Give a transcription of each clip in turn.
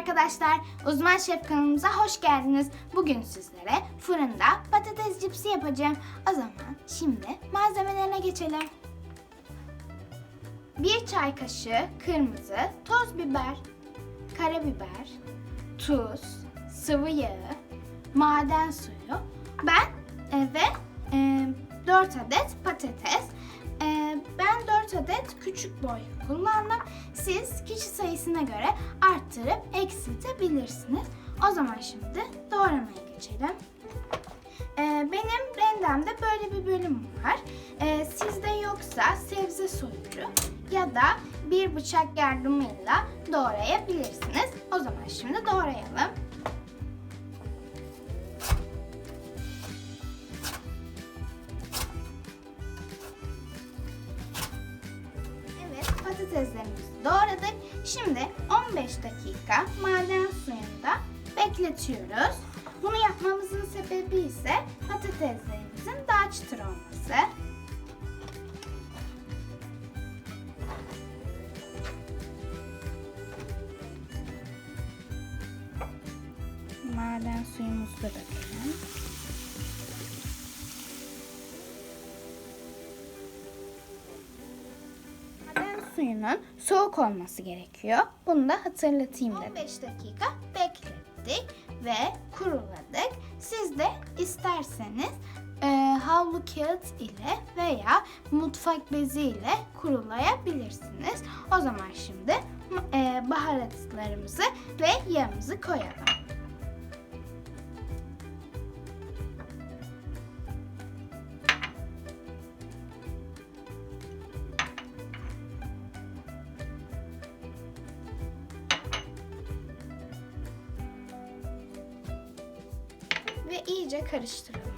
arkadaşlar. Uzman Şef kanalımıza hoş geldiniz. Bugün sizlere fırında patates cipsi yapacağım. O zaman şimdi malzemelerine geçelim. 1 çay kaşığı kırmızı toz biber, karabiber, tuz, sıvı yağı, maden suyu. Ben ve e, 4 adet patates. Ben 4 adet küçük boy kullandım. Siz kişi sayısına göre arttırıp eksiltebilirsiniz. O zaman şimdi doğramaya geçelim. E, benim rendemde böyle bir bölüm var. E, sizde yoksa sebze soyucu ya da bir bıçak yardımıyla doğrayabilirsiniz. O zaman şimdi doğrayalım. Patateslerimizi doğradık. Şimdi 15 dakika maden suyunda bekletiyoruz. Bunu yapmamızın sebebi ise patateslerimizin daha çıtır olması. Maden suyumuzu da dökelim. Suyunun soğuk olması gerekiyor. Bunu da hatırlatayım dedim. 15 dakika beklettik ve kuruladık. Siz de isterseniz e, havlu kağıt ile veya mutfak bezi ile kurulayabilirsiniz. O zaman şimdi e, baharatlarımızı ve yağımızı koyalım. Ve iyice karıştıralım.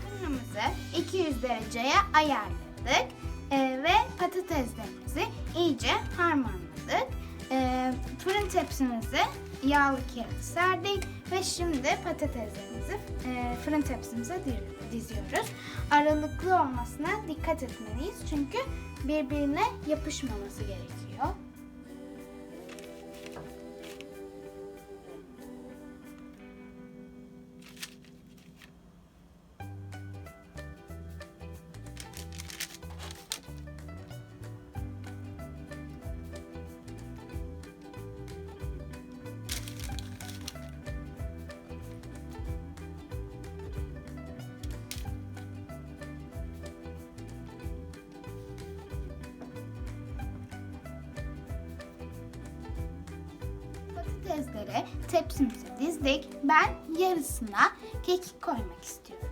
Fırınımızı 200 dereceye ayarladık Ee, ve patateslerimizi iyice harmanladık. Ee, fırın tepsimizi yağlı kağıt serdik ve şimdi patateslerimizi e, fırın tepsimize di- diziyoruz. Aralıklı olmasına dikkat etmeliyiz çünkü birbirine yapışmaması gerekiyor. Patatesleri tepsimize dizdik. Ben yarısına kekik koymak istiyorum.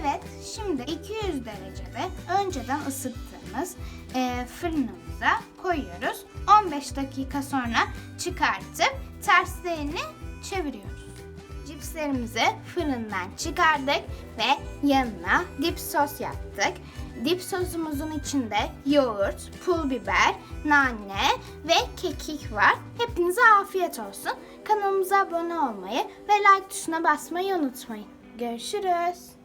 Evet, şimdi 200 derecede önceden ısıttığımız e, fırınımıza koyuyoruz. 15 dakika sonra çıkartıp terslerini çeviriyoruz. Cipslerimizi fırından çıkardık ve yanına dip sos yaptık. Dip sosumuzun içinde yoğurt, pul biber, nane ve kekik var. Hepinize afiyet olsun. Kanalımıza abone olmayı ve like tuşuna basmayı unutmayın. Görüşürüz.